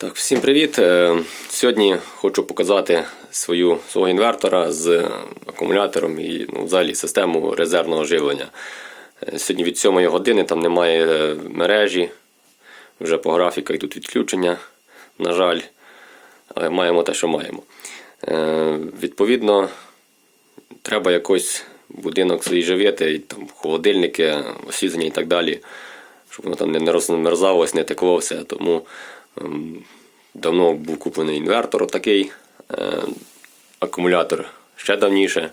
Так, всім привіт! Е, Сьогодні хочу показати свою свого інвертора з акумулятором і ну, взагалі систему резервного живлення. Е, Сьогодні від 7 години там немає е, мережі. Вже по графіка йдуть відключення, на жаль, але маємо те, що маємо. Відповідно, треба якось будинок свій живити, там холодильники, освітлення і так далі, щоб воно там не розмерзалось, не текло все. Тому давно був куплений інвертор такий, е, акумулятор ще давніше.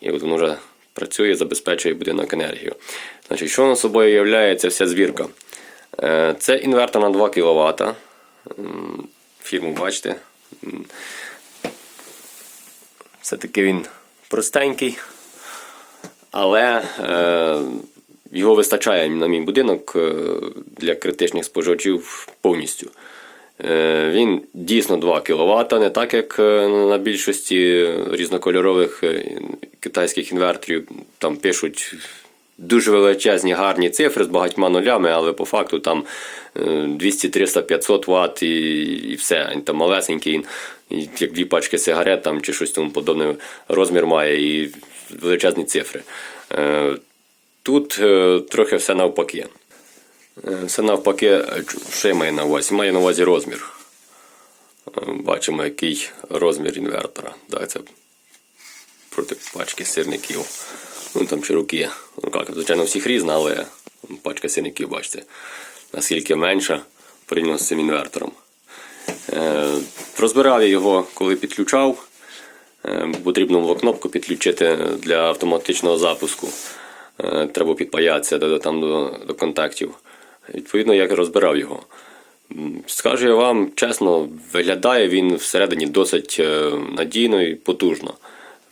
І от він вже працює, забезпечує будинок енергію. Значить, що на собою являє ця вся звірка? Е, Це інвертор на 2 кВт. Фірму бачите. Все-таки він простенький, але е, його вистачає на мій будинок е, для критичних споживачів повністю. Е, Він дійсно 2 кВт, не так як е, на більшості різнокольорових китайських інверторів. Там пишуть дуже величезні гарні цифри з багатьма нулями, але по факту там е, 200, 300, 500 Вт і, і все. Він там малесенький, як дві пачки сигарет там, чи щось тому подобне розмір має і величезні цифри. Тут е, трохи все навпаки. Е, Все навпаки, е, що я маю на увазі? Маю на увазі розмір. Бачимо, який розмір інвертора. Так, це проти пачки сирників. Ну там чи руки. Ну як, звичайно, всіх різна, але пачка сирників, бачите, наскільки менша порівняно з цим інвертором. Розбирав я його, коли підключав. Потрібно було кнопку підключити для автоматичного запуску. Е, треба підпаятися до, там, до, до контактів. Відповідно, я розбирав його. Скажу я вам чесно, виглядає він всередині досить е, надійно і потужно.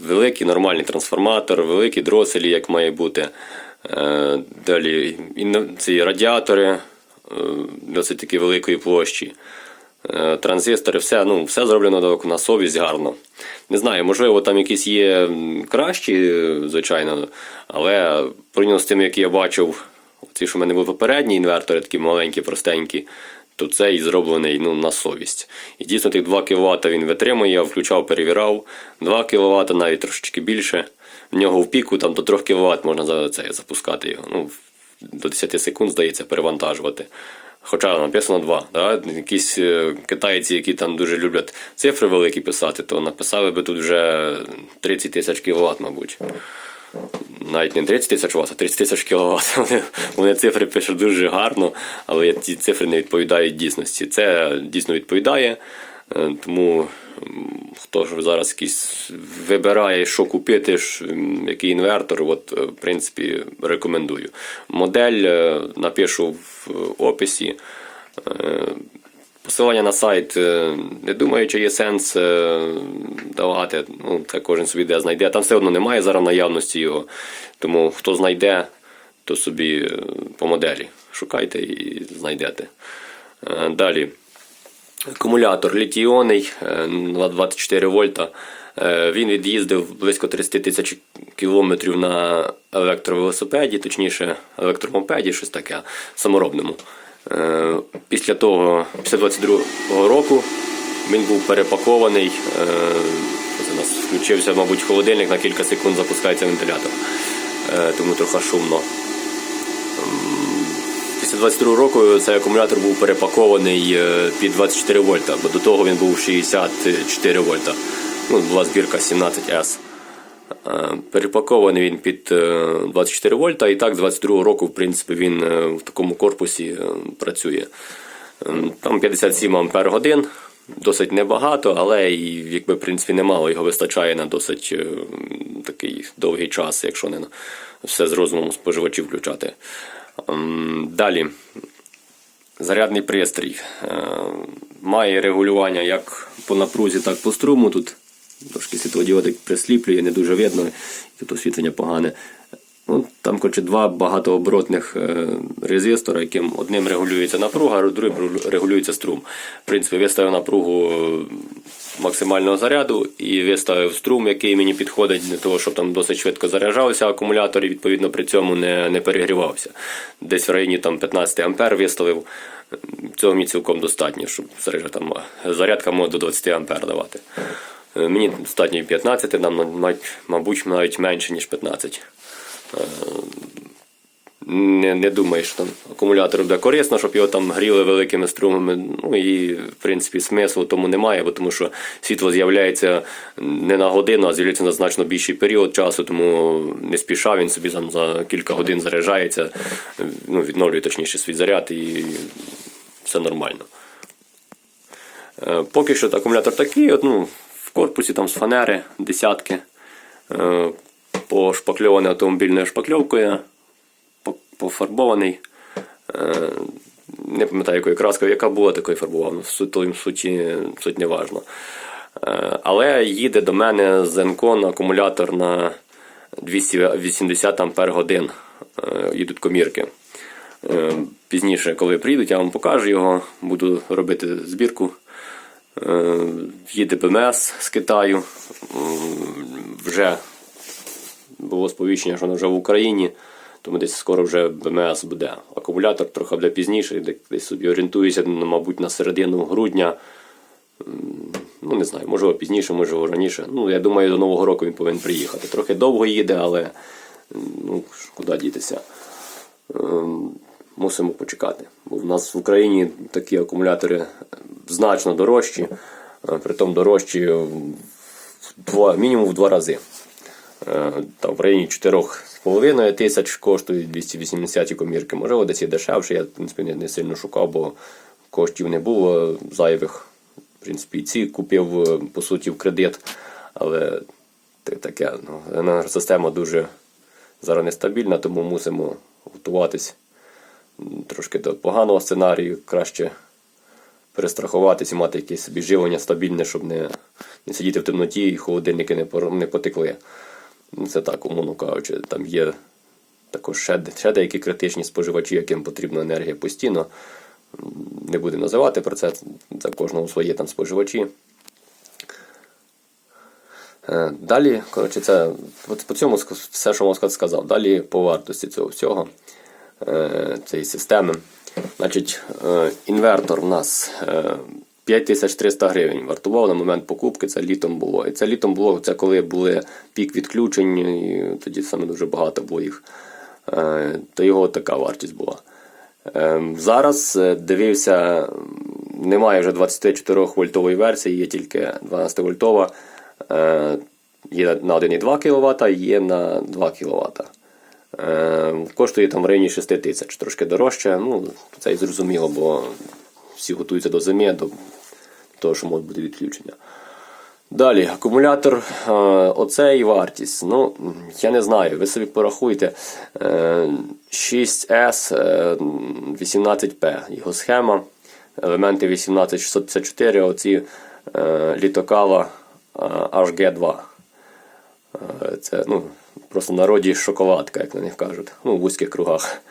Великий нормальний трансформатор, великі дроселі, як має бути. Е, Далі ці радіатори досить таки великої площі. Е, Транзистори, все, ну, все зроблено на совість гарно. Не знаю, можливо, там якісь є кращі, е, звичайно, але порівняно з тим, як я бачив, ці, що в мене були попередні інвертори, такі маленькі, простенькі, то цей зроблений ну, на совість. І дійсно тих 2 кВт він витримує, я включав, перевірав. 2 кВт, навіть трошечки більше. В нього в піку там до 3 кВт можна це запускати його. Ну, до 10 секунд, здається, перевантажувати. Хоча написано 2. Да? Якісь е, китайці, які там дуже люблять цифри великі писати, то написали би тут вже 30 тисяч кВт, мабуть. Навіть не 30 тисяч ВАТ, а 30 тисяч кВт. Вони, вони цифри пишуть дуже гарно, але ці цифри не відповідають дійсності. Це дійсно відповідає. Е, Тому хто ж зараз якийсь вибирає, що купити, який інвертор, от, е, в принципі, рекомендую. Модель е, напишу в описі. Е, Посилання на сайт не думаю, чи є сенс давати. Ну, це кожен собі де знайде. Там все одно немає зараз наявності його. Тому хто знайде, то собі по моделі шукайте і знайдете. Далі. Акумулятор літійонний е, на 24 вольта. Е, Він від'їздив близько 30 тисяч кілометрів на електровелосипеді, точніше електромопеді, щось таке саморобному. Е, Після того, після 22-го року, він був перепакований. у нас включився, мабуть, холодильник на кілька секунд запускається вентилятор. Тому трохи шумно. Після 22 року цей акумулятор був перепакований е, під 24 вольта, бо до того він був 64 вольта. Ну, була збірка 17S. Е, Перепакований він під е, 24 вольта, і так з 22 року, в принципі, він е, в такому корпусі е, працює. Е, Там 57 ампер годин, досить небагато, але якби, в принципі, немало. Його вистачає на досить е, такий довгий час, якщо не все з розумом споживачів включати. Ем, Далі. Зарядний пристрій. Е, Має регулювання як по напрузі, так і по струму. Тут трошки світлодіодик присліплює, не дуже видно, тут освітлення погане. Ну, там, коротше, два багатооборотних е, резистора, яким одним регулюється напруга, а другим регулюється струм. В принципі, виставив напругу е, максимального заряду і виставив струм, який мені підходить для того, щоб там досить швидко заряджався акумулятор і відповідно при цьому не, не перегрівався. Десь в районі там 15 ампер виставив. Цього мені цілком достатньо, щоб там, зарядка може до 20 ампер давати. Е, Мені достатньо 15, нам, мабуть, навіть менше, ніж 15. Е, Не, не думаю, що там акумулятор буде корисно, щоб його там гріли великими струмами. Ну і в принципі смислу тому немає, бо тому що світло з'являється не на годину, а з'являється на значно більший період часу, тому не спіша він собі там за кілька годин заряджається, ну, відновлює точніше свій заряд і все нормально. Е, Поки що акумулятор такий, от, ну, в корпусі там з фанери десятки, е, пошпакльований автомобільною шпакльовкою, пофарбований. Е, Не пам'ятаю, якою краскою, яка була, такою фарбував. Ну, суть, суті, суть не важно. Е, Але їде до мене з Encon акумулятор на 280 ампер годин. Е, Їдуть комірки. Пізніше, коли приїдуть, я вам покажу його, буду робити збірку. Їде БМС з Китаю. Вже було сповіщення, що воно вже в Україні, тому десь скоро вже БМС буде. Акумулятор трохи буде пізніше, десь собі орієнтуюся, ну, мабуть, на середину грудня. Ну, не знаю, можливо пізніше, можливо раніше. Ну, я думаю, до Нового року він повинен приїхати. Трохи довго їде, але ну, куди дітися. Ем, Мусимо почекати. Бо в нас в Україні такі акумулятори значно дорожчі, е, притом дорожчі в два, мінімум в два рази. Е, Там в районі 4,5 тисяч коштують 280 комірки. Можливо, десь і дешевше. Я в принципі не, сильно шукав, бо коштів не було зайвих. В принципі, ці купив е, по суті в кредит. Але таке, ну, енергосистема дуже зараз нестабільна, тому мусимо готуватись трошки до поганого сценарію. Краще перестрахуватись і мати якесь собі живлення стабільне, щоб не, не сидіти в темноті і холодильники не, не потекли. Ну, Це так, умовно кажучи, там є також ще, ще деякі критичні споживачі, яким потрібна енергія постійно. Не буду називати про це, за кожного своє там споживачі. Е, Далі, коротше, це по цьому все, що можна сказав. Далі по вартості цього всього, е, цієї системи. Значить, е, інвертор у нас 5300 гривень вартував на момент покупки, це літом було. І це літом було, це коли були пік відключень, і тоді саме дуже багато було їх. Е, То його така вартість була. Е, Зараз е, дивився, немає вже 24 вольтової версії, є тільки 12 вольтова. Е, Є на 1,2 кВт, є на 2 кВт. Е, Коштує там в районі 6 тисяч, трошки дорожче. Ну, це і зрозуміло, бо всі готуються до зими, до того, що може бути відключення. Далі, акумулятор, е, оцей вартість. Ну, я не знаю, ви собі порахуйте. Е, 6S е, 18P, його схема, елементи 18654, оці е, літокала е, HG2. Е, Це ну, просто народі шоколадка, як на них кажуть, ну, в вузьких кругах.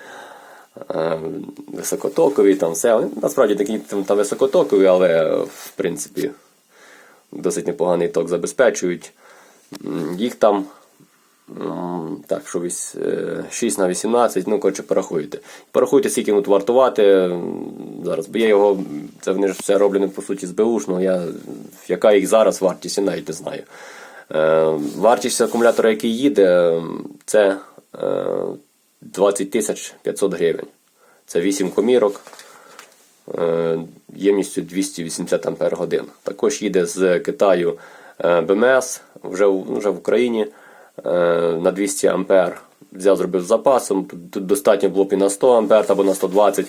Е, Високотокові, там все. Насправді такі там, високотокові, але в принципі досить непоганий ток забезпечують. Їх там так, що е, 6 на 18, ну, коротше, порахуйте. Порахуйте, скільки будуть вартувати. Зараз, бо я його, це вони ж все роблені по суті з беушного, я, яка їх зараз вартість, я навіть не знаю. Е, вартість акумулятора, який їде, це е, 20 тисяч 500 гривень. Це 8 комірок е, ємністю 280 Ампер годин. Також їде з Китаю е, БМС вже, в- вже в Україні е, на 200 Ампер. Взяв, зробив з запасом. Тут, достатньо було б і на 100 Ампер або на 120.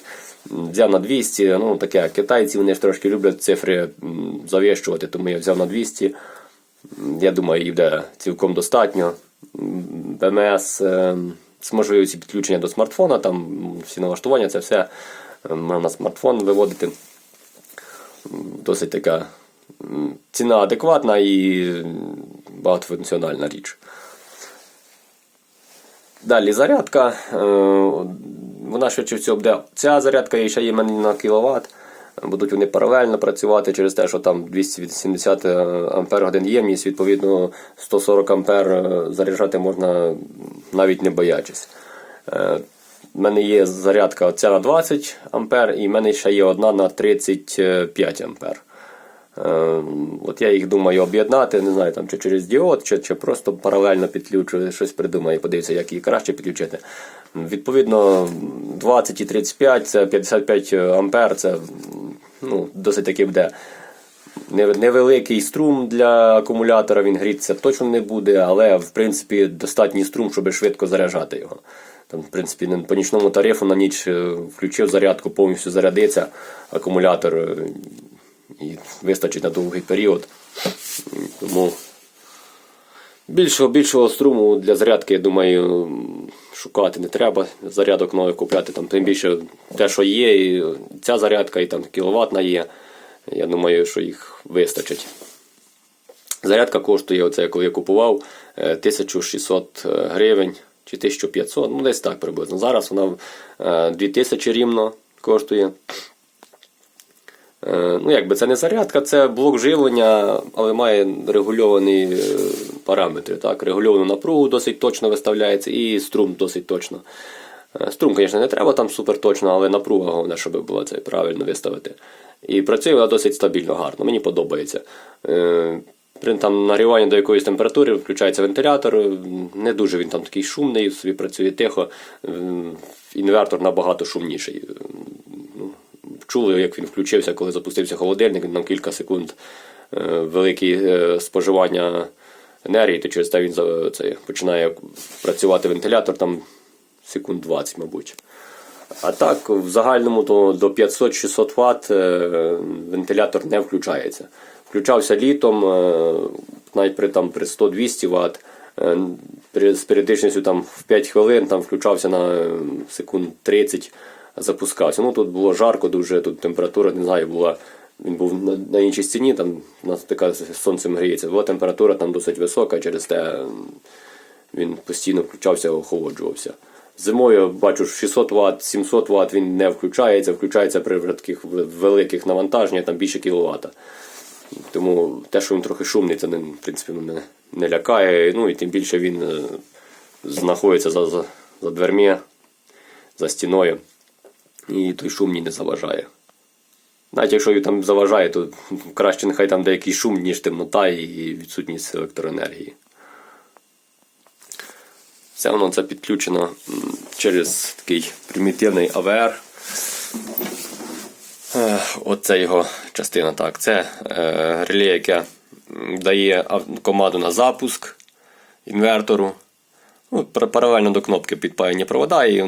М, Взяв на 200. Ну, таке. Китайці вони ж трошки люблять цифри завищувати, тому я взяв на 200. Я думаю, їх буде цілком достатньо. БМС е, з можливістю підключення до смартфона, там всі налаштування, це все е, на смартфон виводити. Досить така ціна адекватна і багатофункціональна річ. Далі зарядка. е, Вона швидше всього буде. Ця зарядка ще є на кіловат. Будуть вони паралельно працювати через те, що там 280 ампер годин ємність, відповідно 140 ампер е, заряджати можна навіть не боячись. У мене є зарядка оця на 20 ампер, і в мене ще є одна на 35 ампер. Е, От я їх думаю об'єднати, не знаю, там, чи через діод, чи, чи просто паралельно підключу, щось придумаю, подивлюся, як її краще підключити. Відповідно, 20 і 35 це 55 ампер, це ну, досить таки буде. Невеликий струм для акумулятора, він грітися точно не буде, але в принципі достатній струм, щоб швидко заряджати його. Там, в принципі, по нічному тарифу на ніч е, включив зарядку, повністю зарядиться акумулятор і вистачить на довгий період. Тому більшого, більшого струму для зарядки, я думаю, шукати не треба. Зарядок нових купляти. Там, тим більше те, що є, і ця зарядка, і там кіловатна є. Я думаю, що їх вистачить. Зарядка коштує, оце, коли я купував, е, 1600 гривень чи 1500, ну десь так приблизно. Зараз вона е, 2000 рівно коштує. Е, Ну, якби це не зарядка, це блок живлення, але має регульовані е, параметри. Так? Регульовану напругу досить точно виставляється і струм досить точно. Е, Струм, звісно, не треба там супер точно, але напруга головне, щоб було це правильно виставити. І працює вона досить стабільно, гарно. Мені подобається. При там нагріванні до якоїсь температури включається вентилятор. Не дуже він там такий шумний, собі працює тихо. Інвертор набагато шумніший. Е, Чули, як він включився, коли запустився холодильник, нам кілька секунд е, велике споживання енергії, то через те він це, починає працювати вентилятор там секунд 20, мабуть. А так, в загальному то до 500-600 Вт е, вентилятор не включається. Включався літом, е, навіть при, там, при 100-200 Вт, е, з періодичністю там, в 5 хвилин там, включався на е, секунд 30, запускався. Ну, тут було жарко, дуже тут температура, не знаю, була. Він був на, на іншій стіні, там у нас така сонцем гріється. Була температура там досить висока, через те він постійно включався, охолоджувався. Зимою бачу 600 Вт, 700 Вт він не включається, включається при таких великих навантаженнях, там більше кіловата. Тому те, що він трохи шумний, це не, в принципі мене не лякає. Ну і тим більше він е, знаходиться за, за, за дверми, за стіною. І той шум мені не заважає. Навіть якщо там заважає, то краще нехай там деякий шум, ніж темнота і відсутність електроенергії. Все воно це підключено через такий примітивний AVR. Е, Оце його частина. Так. Це е, реле, яке дає команду на запуск інвертору. Ну, паралельно до кнопки підпаяні провода, і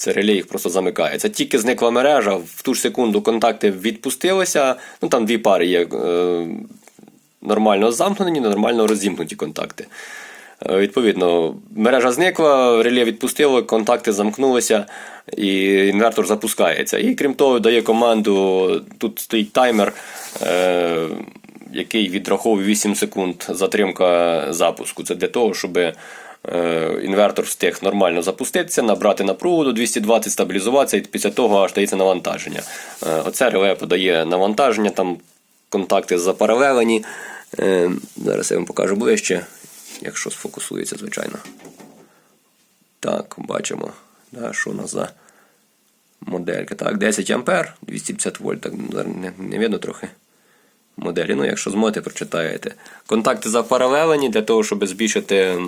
це реле їх просто замикає. Це тільки зникла мережа, в ту ж секунду контакти відпустилися. Ну там дві пари є е, нормально замкнені, нормально розімкнуті контакти. Е, Відповідно, мережа зникла, реле відпустило, контакти замкнулися, і інвертор запускається. І крім того, дає команду, тут стоїть таймер, е, який відраховує 8 секунд затримка запуску. Це для того, щоб інвертор встиг нормально запуститися, набрати напругу до 220, стабілізуватися, і після того аж дається навантаження. Е, Оце реле подає навантаження, там контакти запаралелені. Е, Зараз я вам покажу ближче якщо сфокусується, звичайно. Так, бачимо, да, що у нас за моделька. Так, 10 ампер, 250 вольт, так не, не видно трохи моделі. Ну, якщо зможете, прочитаєте. Контакти запаралелені для того, щоб збільшити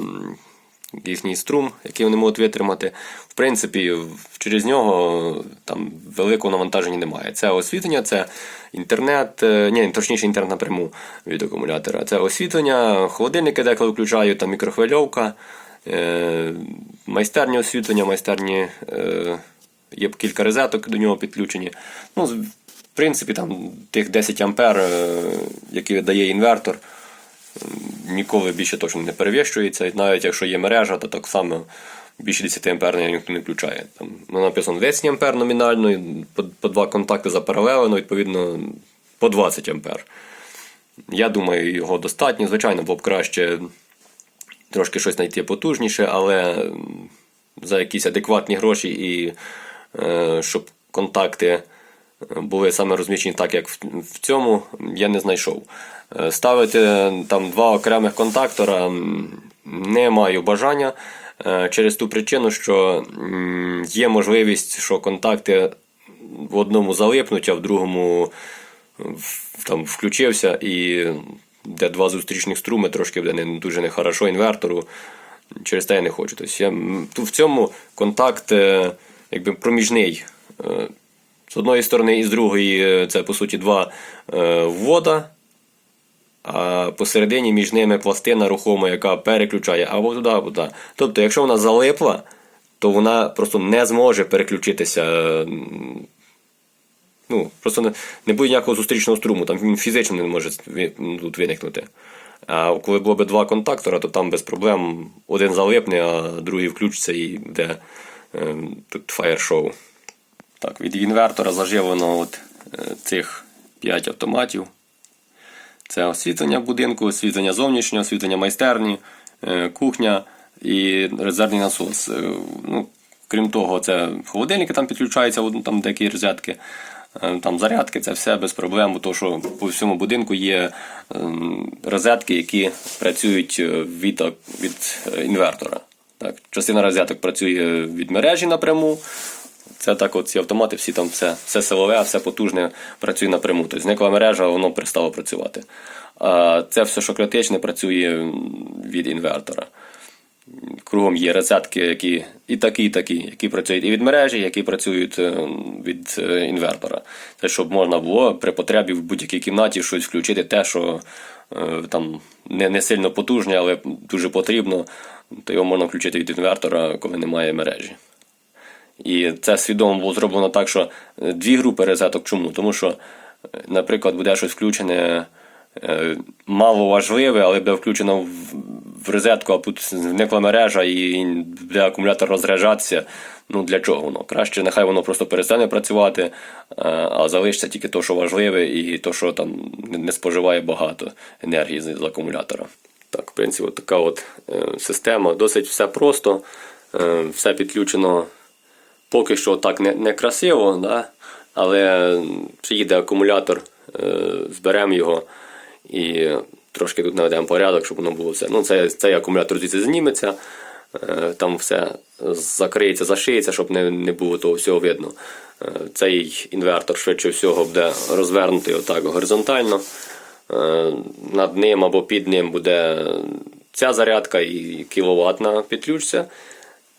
їхній струм, який вони можуть витримати. В принципі, через нього там великого навантаження немає. Це освітлення, це інтернет, е, ні, точніше інтернет напряму від акумулятора. Це освітлення, холодильники деколи включаю, там мікрохвильовка, е, майстерні освітлення, майстерні. Е, Є кілька розеток до нього підключені. Ну, в принципі, там тих 10 ампер, які дає інвертор, ніколи більше точно не перевищується. Навіть якщо є мережа, то так само більше 10 ампер ніхто не включає. Там ну, написано 10 ампер номінально, і по, по два контакти запаралелено, відповідно, по 20 ампер. Я думаю, його достатньо. Звичайно, було б краще трошки щось знайти потужніше, але за якісь адекватні гроші і е, щоб контакти були саме розміщені так, як в, в цьому, я не знайшов. Е, Ставити там два окремих контактора не маю бажання. е, через ту причину, що є можливість, що контакти в одному залипнуть, а в другому там включився і де два зустрічних струми, трошки буде не дуже нехорошо інвертору. Через те я не хочу. Тобто я, в цьому контакт е, якби проміжний. Е, З одної сторони і з другої е, це по суті два е, ввода, а посередині між ними пластина рухома, яка переключає або туди, або туди. Тобто, якщо вона залипла, то вона просто не зможе переключитися. Ну, просто не, не буде ніякого зустрічного струму, там він фізично не може тут виникнути. А коли було б два контактора, то там без проблем один залипне, а другий включиться і буде е, тут фаєр-шоу. Так, від інвертора заживлено от, е, цих 5 автоматів. Це освітлення будинку, освітлення зовнішнього, освітлення майстерні, е, кухня і резервний насос. Е, Ну, крім того, це холодильники там підключаються, там деякі розетки. Е, Там зарядки, це все без проблем, тому що по всьому будинку є ем, розетки, які працюють від, від інвертора. Так, частина розеток працює від мережі напряму, це так, от ці автомати, всі там все, все силове, все потужне працює напряму. Тобто зникла мережа, воно перестало працювати. А це все, що критичне, працює від інвертора. Кругом є розетки, які і такі, і такі, які працюють і від мережі, які працюють е, від е, інвертора. Це щоб можна було при потребі в будь-якій кімнаті щось включити, те, що е, там не, не сильно потужне, але дуже потрібно, то його можна включити від інвертора, коли немає мережі. І це свідомо було зроблено так, що е, дві групи розеток. Чому? Тому що, е, наприклад, буде щось включене е, мало важливе, але буде включено в, розетку, а тут зникла мережа і буде акумулятор розряджатися. Ну для чого воно? Краще, нехай воно просто перестане працювати, а, залишиться тільки те, що важливе, і те, що там не- споживає багато енергії з, акумулятора. Так, в принципі, от така от система. Досить все просто, все підключено поки що так не, не красиво, да? але приїде акумулятор, е, зберемо його і трошки тут наведемо порядок, щоб воно було все. Ну, це, цей акумулятор звідси зніметься, е, там все закриється, зашиється, щоб не, не було того всього видно. Е, Цей інвертор швидше всього буде розвернутий отак горизонтально. Е, Над ним або під ним буде ця зарядка і кіловат на підключці.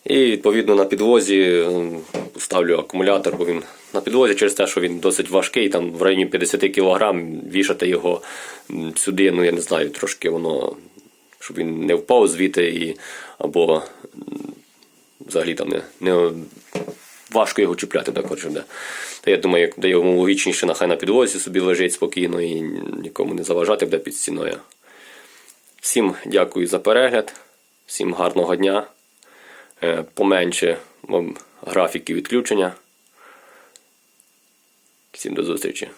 І відповідно на підвозі е, ставлю акумулятор, бо він на підвозі через те, що він досить важкий, там в районі 50 кг, вішати його сюди, ну я не знаю, трошки воно, щоб він не впав звідти і або взагалі там не, не важко його чіпляти, так коротше буде. Та я думаю, як де йому логічніше, нехай на підвозі собі лежить спокійно і нікому не заважати буде під стіною. Всім дякую за перегляд, всім гарного дня. Е, Поменше графіки відключення. Всім до зустрічі.